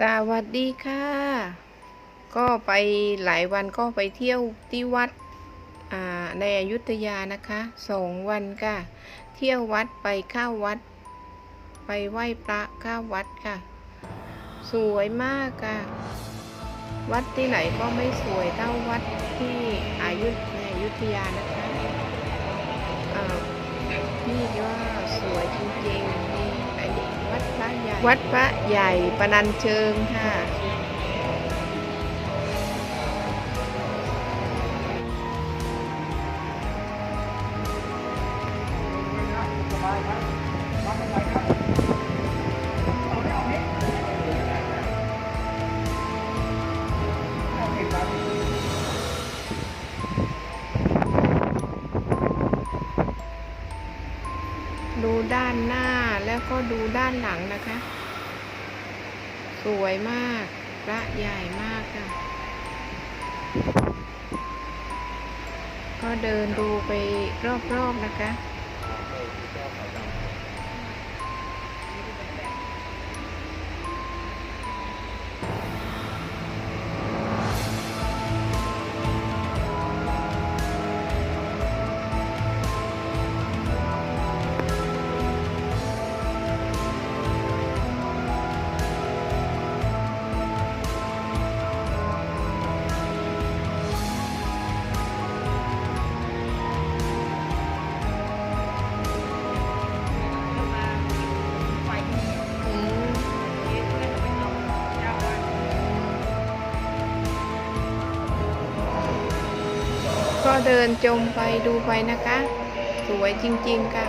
สวัสดีค่ะ ก็ไปหลายวันก็ไปเที่ยวที่วัดอ่าในอยุธยานะคะสองวันค่ะ เที่ยววัดไปเข้าวัด ไปไหว้พระเข้าวัดค่ะ สวยมากค่ะ วัดที่ไหนก็ไม่สวยเท่าวัดที่อายุในอยุธยานะคะอ่านี่ว่าสวยจริงๆ วัดพระใหญ่ปนันเชิงค่ะ ดูด้านหน้าแล้วก็ดูด้านหลังนะ วยมาก พระใหญ่มากค่ะ ก็เดินดูไปรอบๆนะคะ เดินจมไปดูไปนะคะ สวยจริงๆค่ะ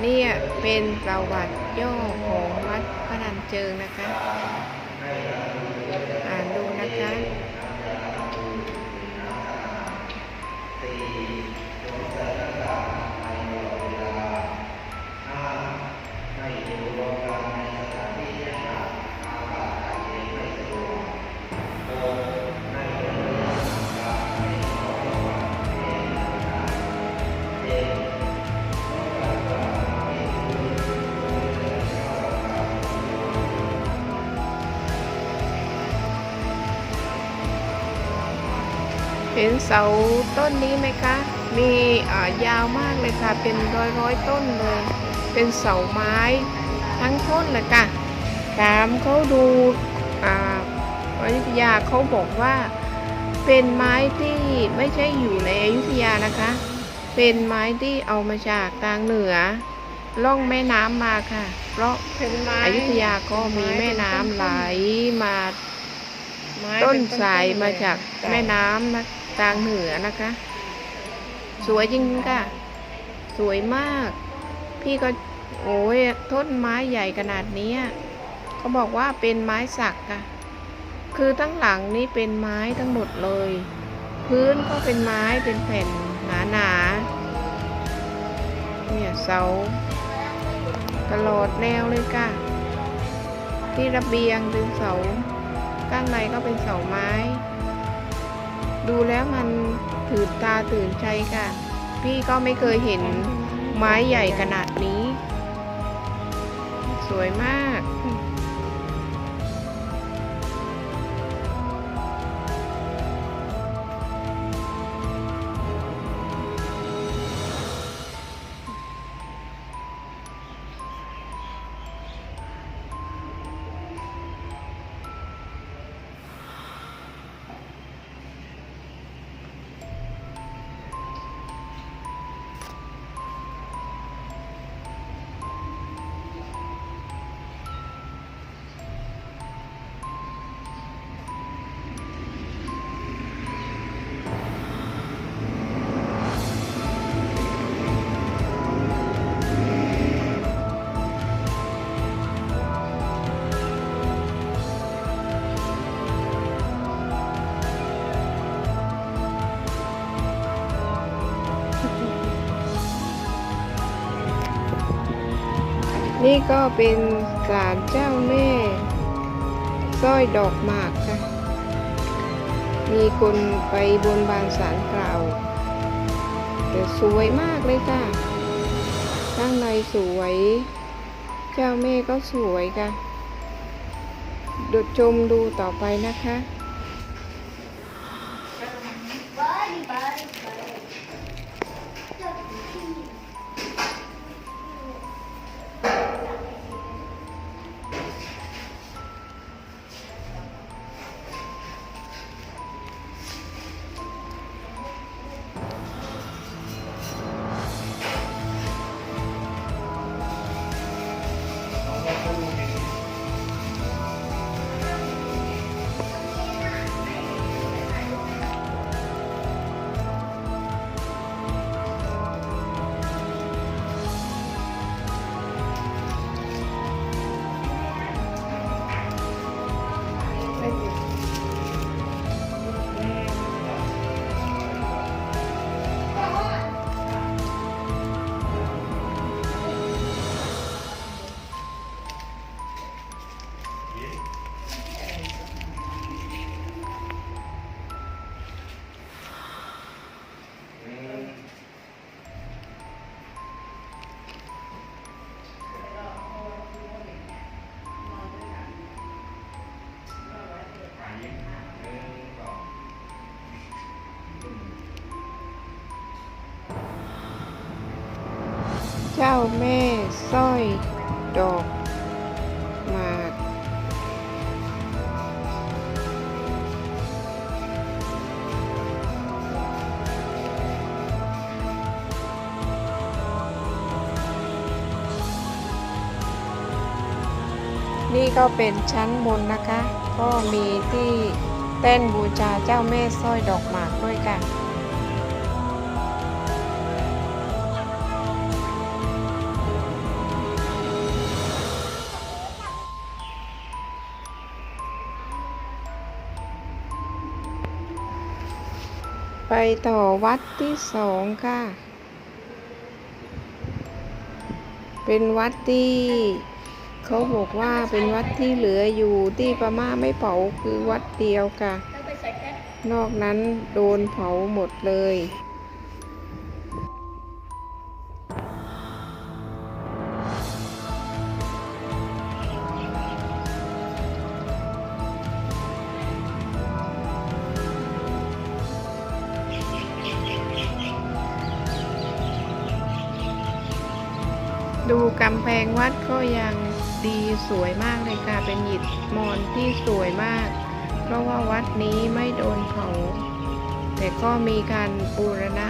เนี่ยเป็นประวัติย่อของวัดพระนันเจิงนะคะ ห็นเสาต้นนี้ไหมคะ มีอ่ายาวมากเลยค่ะ เป็นร้อยร้อยๆต้นเลย เป็นเสาไม้ทั้งต้นเลยค่ะถามเขาดูอ่าอยุธยาเขาบอกว่า เป็นไม้ที่ไม่ใช่อยู่ในอยุธยานะคะ เป็นไม้ที่เอามาจากทางเหนือ ล่องแม่น้ำมาค่ะ เพราะเป็นไม้อยุธยาก็มีแม่น้ำไหลมาไม้ต้นเป็สายๆมาจากเลยแม่น้ำนะ ทางเหนือนะคะ สวยจริงค่ะ สวยมาก พี่ก็โอ้ยต้นไม้ใหญ่ขนาดนี้เขาบอกว่าเป็นไม้สักค่ะ คือทั้งหลังนี้เป็นไม้ทั้งหมดเลย พื้นก็เป็นไม้เป็นแผ่นหนาๆเนี่ยเสาตลอดแนวเลยค่ะ ที่ระเบียงเป็นเสา ข้างในก็เป็นเสาไม้ ดูแล้วมันตื่นตาตื่นใจค่ะ พี่ก็ไม่เคยเห็นไม้ใหญ่ขนาดนี้ สวยมาก นี่ก็เป็นศาลเจ้าแม่สร้อยดอกหมากค่ะ มีคนไปบนบานสารกล่าว แต่สวยมากเลยค่ะ ข้างในสวย เจ้าแม่ก็สวยค่ะดูชมดูต่อไปนะคะ เจ้าแม่สร้อยดอกหมากนี่ก็เป็นชั้นบนนะคะ ก็มีที่เต้นบูชาเจ้าแม่สร้อยดอกหมากด้วยกัน ต่อวัดที่สองค่ะ เป็นวัดที่เขาบอกว่าเป็นวัดที่เหลืออยู่ที่พม่าไม่เผาคือวัดเดียวค่ะ นอกนั้นโดนเผาหมดเลย กำแพงวัดก็ยังดีสวยมากเลยค่ะ เป็นหิดมอนที่สวยมาก เพราะว่าวัดนี้ไม่โดนเผาแต่ก็มีการบูรณะ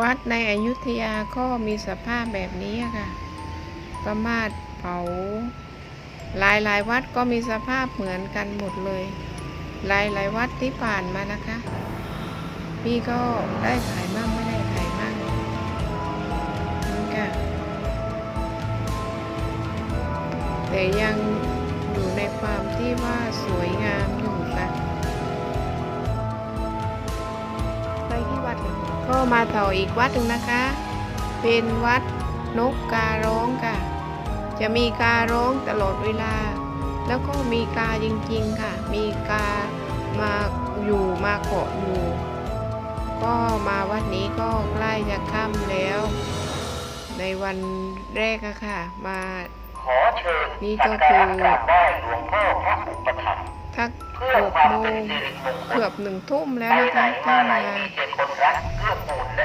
วัดในอยุธยาก็มีสภาพแบบนี้ค่ะประมาทเผาหลายหลายๆวัดก็มีสภาพเหมือนกันหมดเลย หลายหลายๆวัดที่ผ่านมานะคะ พี่ก็ได้ถ่ายมั่งไม่ได้ถ่ายมั่งนี่ค่ะ แต่ยังอยู่ในความที่ว่าสวยงามอยู่ค่ะ วัดเลยก็มาต่ออีกวัดหนึ่งนะคะ เป็นวัดนกการ้องค่ะ จะมีการ้องตลอดเวลา แล้วก็มีกาจริงๆค่ะ มีกามาอยู่มาเกาะอยู่ ก็มาวัดนี้ก็ใกล้จะค่ำแล้ว ในวันแรกอะค่ะ มาขอเชิญนี่สัก็กคืการะอกราบไหว้หลวงพ่อพระอุปถัมภ์ทักเพื่อ หกโมงสิริมเกือบหนึ่งทุ่มแล้วนะคะก็มา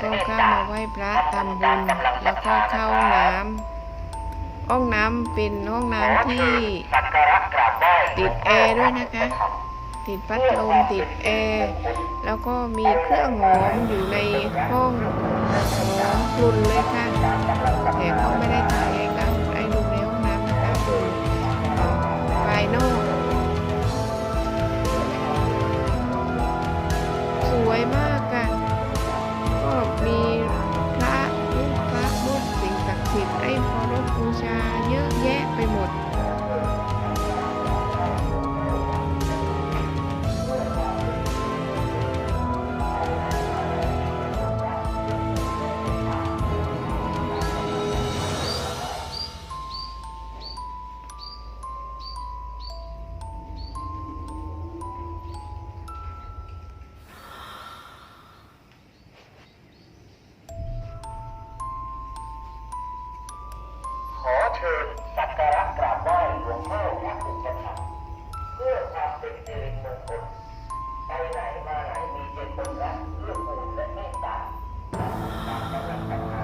ก็เข้ามาไหว้พระทำบุญแล้วก็เข้าน้ำห้องน้ำเป็นห้องน้ำที่ติดแอร์ด้วยนะคะ ติดพัดลมติดแอร์แล้วก็มีเครื่องหอมอยู่ในห้องหอมกลุ่นเลยค่ะแต่ก็ไม่ได้ วยมากค่ะ ชิญสักการะกราบไหว้หลวงพ่อพระอุปถัมภ์เพื่อความเป็นสิริมงคลไปไหนมาไหนมีแต่คนรักเอื้อกูลและเมตตาตามกำลังศรัทธา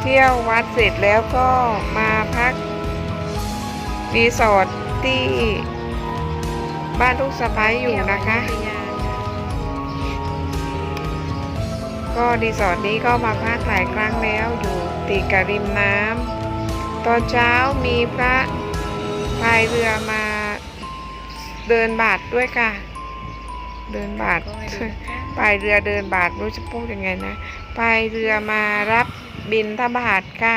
เที่ยววัดเสร็จแล้วก็มาพัก รีสอร์ทที่บ้านลูกสะพ้ายอยู่นะคะ ก็รีสอร์ทนี้ก็มาพักหลายครั้งแล้วอยู่ติดกับริมน้ำตอนเช้ามีพระพายเรือมาเดินบาทด้วยค่ะ เดินบาทพายเรือเดินบาทรู้จะพูดยังไงนะพายเรือมารับบินทบาทค่ะ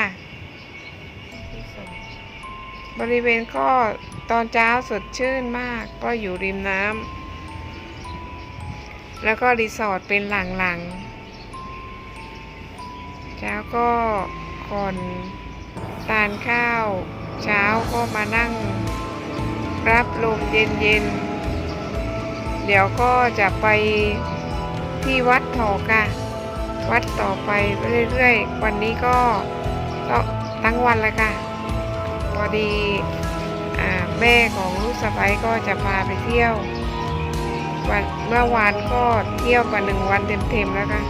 บริเวณก็ตอนเช้าสดชื่นมากก็อยู่ริมน้ำแล้วก็รีสอร์ทเป็นหลังๆเช้าก็ก่อนทานข้าว เช้าก็มานั่งรับลมเย็นๆ เดี๋ยวก็จะไปที่วัดถอกค่ะวัดต่อไปเรื่อยๆ วันนี้ก็ตั้งวันลยค่ะ อดีอ่าแม่ของลูกสะใภ้ก็จะพาไปเที่ยววันเมื่อวานก็เที่ยวกว่าหนึ่งวันเต็มๆแล้วค่ะ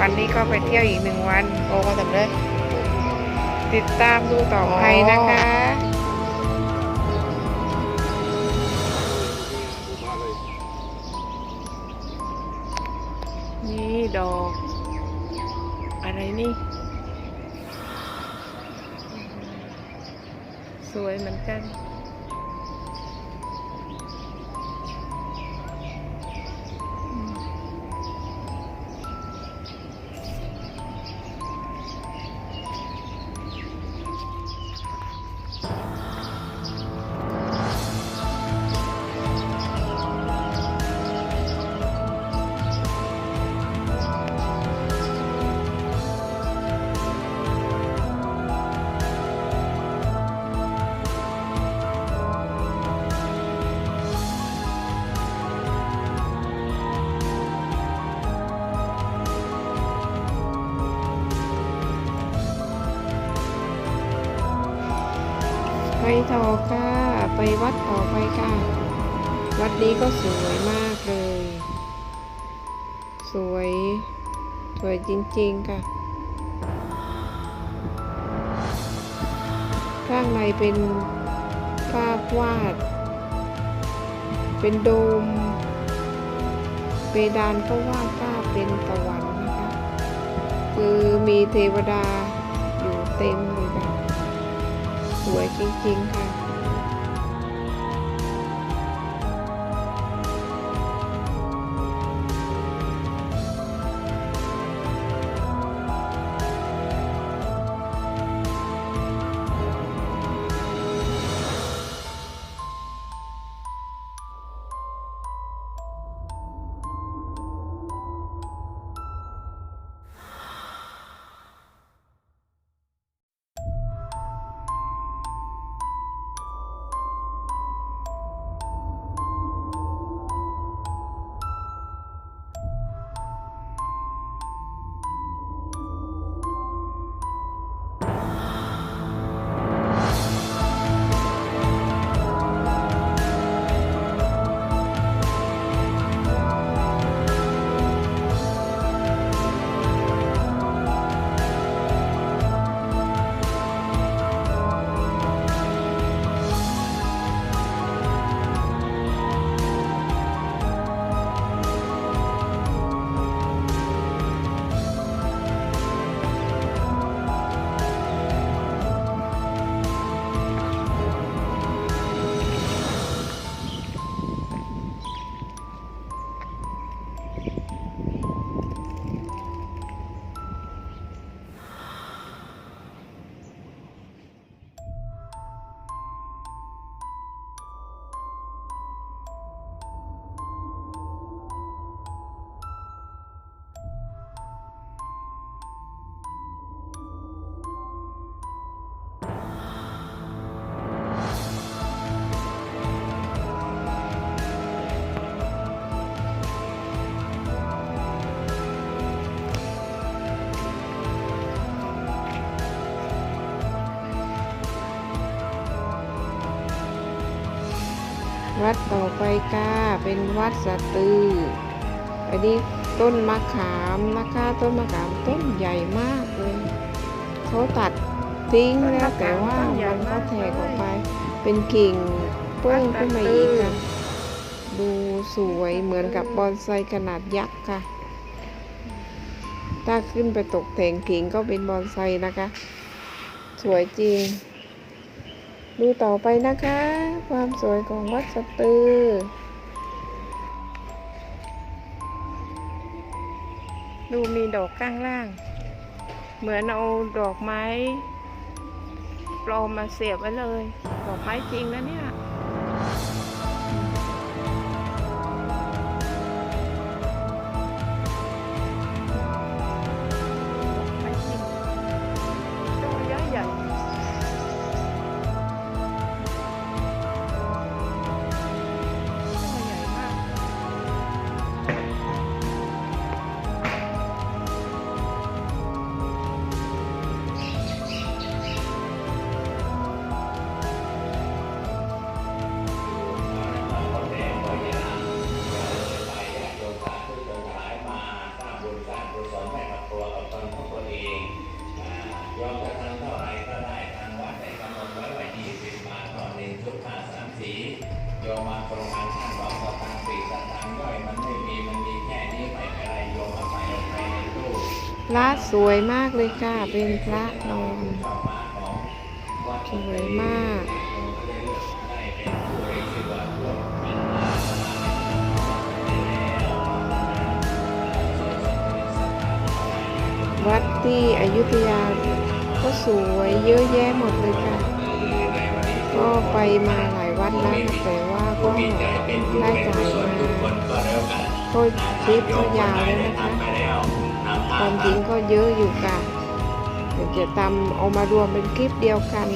วันนี้ก็ไปเที่ยวอีกหนึ่งวันโอ้ก็สำเร็จติดตามดูต่อไปนะคะ ส นี้ก็สวยมากเลย สวย สวยจริงๆค่ะ ข้างในเป็นภาพวาด เป็นโดม เปดานก็วาดภาพเป็นสวรรค์นะคะ คือมีเทวดาอยู่เต็มเลยค่ะ สวยจริงๆค่ะ วัดต่อไปค่ะเป็นวัดสตืออันนี้ต้นมะขามนะคะต้นมะขามต้นใหญ่มากเลยเขาตัดทิ้งแล้วแต่ว่ามันก็แทกออกไป เป็นกิ่งโป้งขึ้นมาอีกค่ะดูสวยเหมือนกับบอนไซขนาดยักษ์ค่ะ ถ้าขึ้นไปตกแต่งกิ่งก็เป็นบอนไซนะคะ สวยจริง ดูต่อไปนะคะ ความสวยของวัดสตือ ดูมีดอกข้างล่าง เหมือนเอาดอกไม้ปลอมมาเสียบไว้เลย ดอกไม้จริงนะเนี่ย ระสวยมากเลยค่ะ เป็นพระนอนสวยมากวัดที่อยุธยาก็สวยเยอะแยะหมดเลยค่ะ ก็ไปมาหลายวัดแล้วแต่ว่าก็ได้จ่ายมาทุกคนก็แล้วกันก็คลิปก็ยาวแล้วนะคะ ความจริงก็เยอะอยู่ค่ะเดี๋ยวจะทำเอามารวมเป็นคลิปเดียวกัน